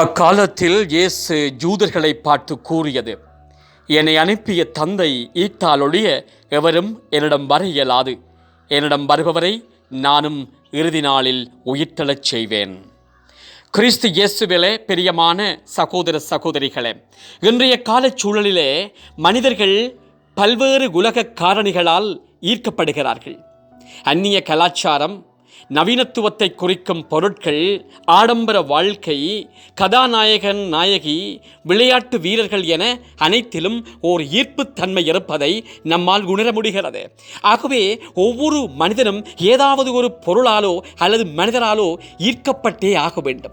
அக்காலத்தில் இயேசு ஜூதர்களை பார்த்து கூறியது என்னை அனுப்பிய தந்தை ஈட்டாலொழிய எவரும் என்னிடம் வர இயலாது என்னிடம் வருபவரை நானும் இறுதி நாளில் உயிர்த்தெழச் செய்வேன். கிறிஸ்து இயேசுவிலே பிரியமான சகோதர சகோதரிகளே இன்றைய காலச் சூழலிலே மனிதர்கள் பல்வேறு உலக காரணிகளால் ஈர்க்கப்படுகிறார்கள். அந்நிய கலாச்சாரம் நவீனத்துவத்தை குறிக்கும் பொருட்கள் ஆடம்பர வாழ்க்கை கதாநாயகன் நாயகி விளையாட்டு வீரர்கள் என அனைத்திலும் ஓர் ஈர்ப்புத்தன்மை இருப்பதை நம்மால் உணர முடிகிறது. ஆகவே ஒவ்வொரு மனிதனும் ஏதாவது ஒரு பொருளாலோ அல்லது மனிதராலோ ஈர்க்கப்பட்டே ஆக வேண்டும்.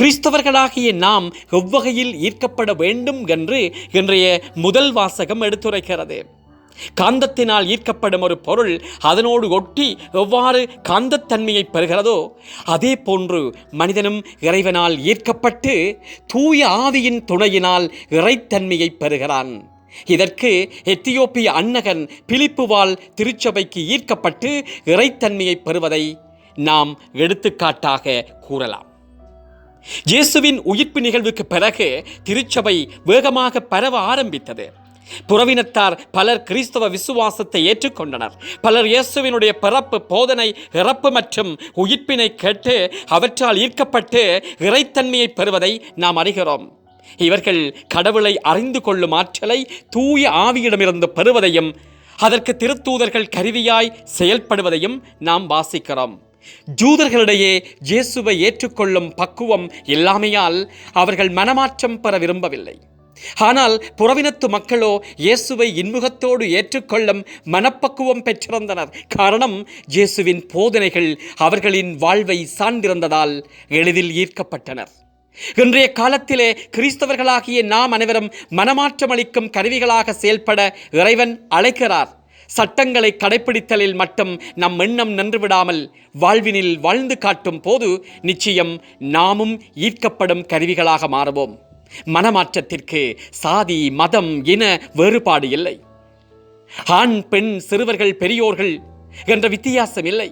கிறிஸ்தவர்களாகிய நாம் எவ்வகையில் ஈர்க்கப்பட வேண்டும் என்று இன்றைய முதல் வாசகம் எடுத்துரைக்கிறது. காந்தத்தினால் ஈர்க்கப்படும் ஒரு பொருள் அதனோடு ஒட்டி எவ்வாறு காந்தத்தன்மையை பெறுகிறதோ அதே போன்று மனிதனும் இறைவனால் ஈர்க்கப்பட்டு தூய ஆவியின் துணையினால் இறைத்தன்மையை பெறுகிறான். இதற்கு எத்தியோப்பிய அன்னகன் பிலிப்புவால் திருச்சபைக்கு ஈர்க்கப்பட்டு இறைத்தன்மையை பெறுவதை நாம் எடுத்துக்காட்டாக கூறலாம். இயேசுவின் உயிர்ப்பு நிகழ்வுக்கு பிறகு திருச்சபை வேகமாக பரவ ஆரம்பித்தது. புறவினத்தார் பலர் கிறிஸ்தவ விசுவாசத்தை ஏற்றுக்கொண்டனர். பலர் இயேசுவினுடைய பிறப்பு போதனை இறப்பு மற்றும் உயிர்ப்பினை கேட்டு அவற்றால் ஈர்க்கப்பட்டு இறைத்தன்மையை பெறுவதை நாம் அறிகிறோம். இவர்கள் கடவுளை அறிந்து கொள்ளும் ஆற்றலை தூய ஆவியிடமிருந்து பெறுவதையும் அதற்கு திருத்தூதர்கள் கருவியாய் செயல்படுவதையும் நாம் வாசிக்கிறோம். ஜூதர்களிடையே இயேசுவை ஏற்றுக்கொள்ளும் பக்குவம் இல்லாமையால் அவர்கள் மனமாற்றம் பெற விரும்பவில்லை. ஆனால் புறவினத்து மக்களோ இயேசுவை இன்முகத்தோடு ஏற்றுக்கொள்ளும் மனப்பக்குவம் பெற்றிருந்தனர். காரணம் இயேசுவின் போதனைகள் அவர்களின் வாழ்வை சார்ந்திருந்ததால் எளிதில் ஈர்க்கப்பட்டனர். இன்றைய காலத்திலே கிறிஸ்தவர்களாகிய நாம் அனைவரும் மனமாற்றம் அளிக்கும் கருவிகளாக செயல்பட இறைவன் அழைக்கிறார். சட்டங்களை கடைபிடித்தலில் மட்டும் நம் எண்ணம் நின்றுவிடாமல் வாழ்வினில் வாழ்ந்து காட்டும் போது நிச்சயம் நாமும் ஈர்க்கப்படும் கருவிகளாக மாறுவோம். மனமாற்றத்திற்கு சாதி மதம் இன வேறுபாடு இல்லை. ஆண் பெண் சிறுவர்கள் பெரியோர்கள் என்ற வித்தியாசம் இல்லை.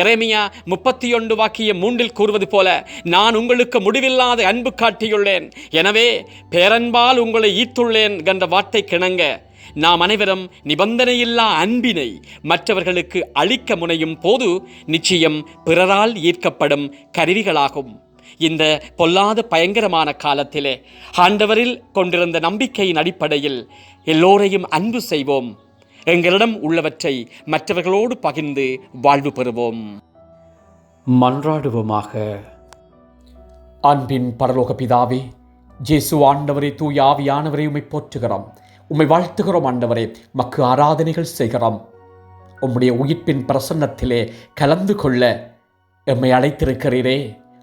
எரேமியா முப்பத்தி ஒன்று வாக்கிய மூன்றில் கூறுவது போல நான் உங்களுக்கு முடிவில்லாத அன்பு காட்டியுள்ளேன். எனவே பேரன்பால் உங்களை ஈர்த்துள்ளேன் என்ற வார்த்தை கிணங்க நாம் அனைவரும் நிபந்தனையில்லா அன்பினை மற்றவர்களுக்கு அளிக்க முனையும் போது நிச்சயம் பிறரால் ஈர்க்கப்படும் கருவிகளாகும். இந்த பொல்லாத பயங்கரமான காலத்திலே ஆண்டவரில் கொண்டிருந்த நம்பிக்கையின் அடிப்படையில் எல்லோரையும் அன்பு செய்வோம். எங்களிடம் உள்ளவற்றை மற்றவர்களோடு பகிர்ந்து வாழ்வு பெறுவோம். மன்றாடுவோமாக. அன்பின் பரலோக பிதாவே ஜேசு ஆண்டவரே தூய் ஆவியானவரை உமை போற்றுகிறோம். உம்மை வாழ்த்துகிறோம் ஆண்டவரே மக்கு ஆராதனைகள் செய்கிறோம். உம்முடைய உயிர்ப்பின் பிரசன்னத்திலே கலந்து கொள்ள எம்மை அழைத்திருக்கிறீரே.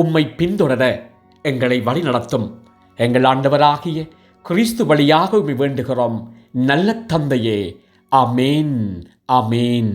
உம்மை பின்தொடர எங்களை வழிநடத்தும். எங்கள் ஆண்டவராகிய கிறிஸ்து வழியாக உம்மை வேண்டுகிறோம். நல்ல தந்தையே அமேன் அமேன்